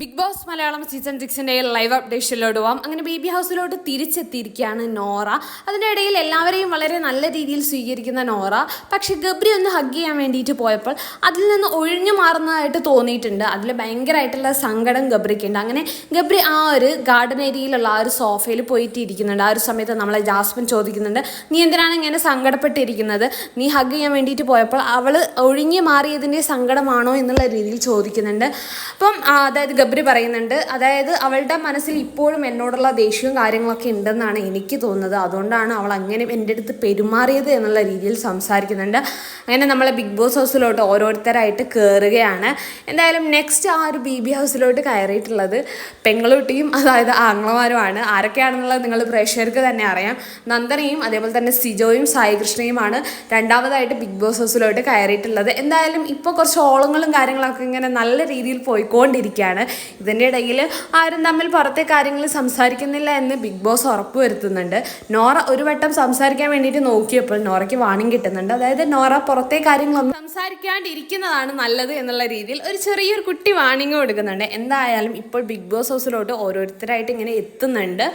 Big boss Malayalam season സിക്സിന്റെ live അപ്ഡേഷനിലോട്ട് പോവാം. അങ്ങനെ ബേബി ഹൗസിലോട്ട് തിരിച്ചെത്തിയിരിക്കുകയാണ് നോറ. അതിന്റെ ഇടയിൽ എല്ലാവരെയും വളരെ നല്ല രീതിയിൽ സ്വീകരിക്കുന്ന നോറ. പക്ഷേ ഗബ്രി ഒന്ന് ഹഗ് ചെയ്യാൻ വേണ്ടിയിട്ട് പോയപ്പോൾ അതിൽ നിന്ന് ഒഴിഞ്ഞു മാറുന്നതായിട്ട് തോന്നിയിട്ടുണ്ട്. അതിൽ ഭയങ്കരമായിട്ടുള്ള സങ്കടം ഗബ്രിക്കുണ്ട് അങ്ങനെ ഗബ്രി ആ ഒരു ഗാർഡൻ ഏരിയയിലുള്ള ആ ഒരു സോഫയിൽ പോയിട്ട് ഇരിക്കുന്നുണ്ട് ആ ഒരു സമയത്ത് നമ്മളെ ജാസ്മിൻ ചോദിക്കുന്നുണ്ട് നീ എന്തിനാണ് ഇങ്ങനെ സങ്കടപ്പെട്ടിരിക്കുന്നത്? നീ ഹഗ് ചെയ്യാൻ വേണ്ടിയിട്ട് പോയപ്പോൾ അവൾ ഒഴിഞ്ഞു മാറിയതിന്റെ സങ്കടമാണോ? എന്നുള്ള രീതിയിൽ ചോദിക്കുന്നുണ്ട്. അപ്പം അതായത് ഗബ്രി പറയുന്നുണ്ട് അതായത് അവളുടെ മനസ്സിൽ ഇപ്പോഴും എന്നോടുള്ള ദേഷ്യവും കാര്യങ്ങളൊക്കെ ഉണ്ടെന്നാണ് എനിക്ക് തോന്നുന്നത്. അതുകൊണ്ടാണ് അവൾ അങ്ങനെ എന്റെ അടുത്ത് പെരുമാറിയത് എന്നുള്ള രീതിയിൽ സംസാരിക്കുന്നുണ്ട്. അങ്ങനെ നമ്മളെ ബിഗ് ബോസ് ഹൗസിലോട്ട് ഓരോരുത്തരായിട്ട് കയറുകയാണ് എന്തായാലും നെക്സ്റ്റ് ആ ഒരു ബി ബി ഹൗസിലോട്ട് കയറിയിട്ടുള്ളത് പെങ്ങളുട്ടിയും അതായത് ആംഗ്ലമാരുമാണ് ആരൊക്കെയാണെന്നുള്ളത് നിങ്ങൾ പ്രേക്ഷകർക്ക് തന്നെ അറിയാം. നന്ദനയും അതേപോലെ തന്നെ സിജോയും സായി കൃഷ്ണയുമാണ് രണ്ടാമതായിട്ട് ബിഗ് ബോസ് ഹൗസിലോട്ട് കയറിയിട്ടുള്ളത്. എന്തായാലും ഇപ്പോൾ കുറച്ച് ഓളങ്ങളും കാര്യങ്ങളൊക്കെ ഇങ്ങനെ നല്ല രീതിയിൽ പോയിക്കൊണ്ടിരിക്കുകയാണ്. ഇതിന്റെ ഇടയിൽ ആരും തമ്മിൽ പുറത്തെ കാര്യങ്ങൾ സംസാരിക്കുന്നില്ല എന്ന് ബിഗ് ബോസ് ഉറപ്പ് വരുത്തുന്നുണ്ട്. നോറ ഒരു വട്ടം സംസാരിക്കാൻ വേണ്ടിയിട്ട് നോക്കിയപ്പോൾ നോറയ്ക്ക് വാണിംഗ് കിട്ടുന്നുണ്ട്. അതായത് നോറ പുറത്തെ കാര്യങ്ങളൊന്നും സംസാരിക്കാണ്ടിരിക്കുന്നതാണ് നല്ലത് എന്നുള്ള രീതിയിൽ ഒരു ചെറിയൊരു കുട്ടി വാണിംഗ് കൊടുക്കുന്നുണ്ട്. എന്തായാലും ഇപ്പോൾ ബിഗ് ബോസ് ഹൗസിലോട്ട് ഓരോരുത്തരായിട്ട് ഇങ്ങനെ എത്തുന്നുണ്ട്.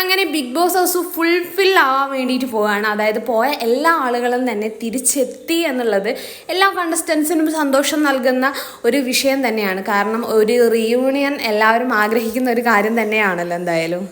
അങ്ങനെ ബിഗ് ബോസ് ഹൗസ് ഫുൾഫിൽ ആവാൻ വേണ്ടിയിട്ട് പോവുകയാണ് അതായത് പോയ എല്ലാ ആളുകളും തന്നെ തിരിച്ചെത്തി എന്നുള്ളത് എല്ലാ കണ്ടസ്റ്റൻസിനും സന്തോഷം നൽകുന്ന ഒരു വിഷയം തന്നെയാണ്. കാരണം ഒരു റീയൂണിയൻ എല്ലാവരും ആഗ്രഹിക്കുന്ന ഒരു കാര്യം തന്നെയാണല്ലോ എന്തായാലും.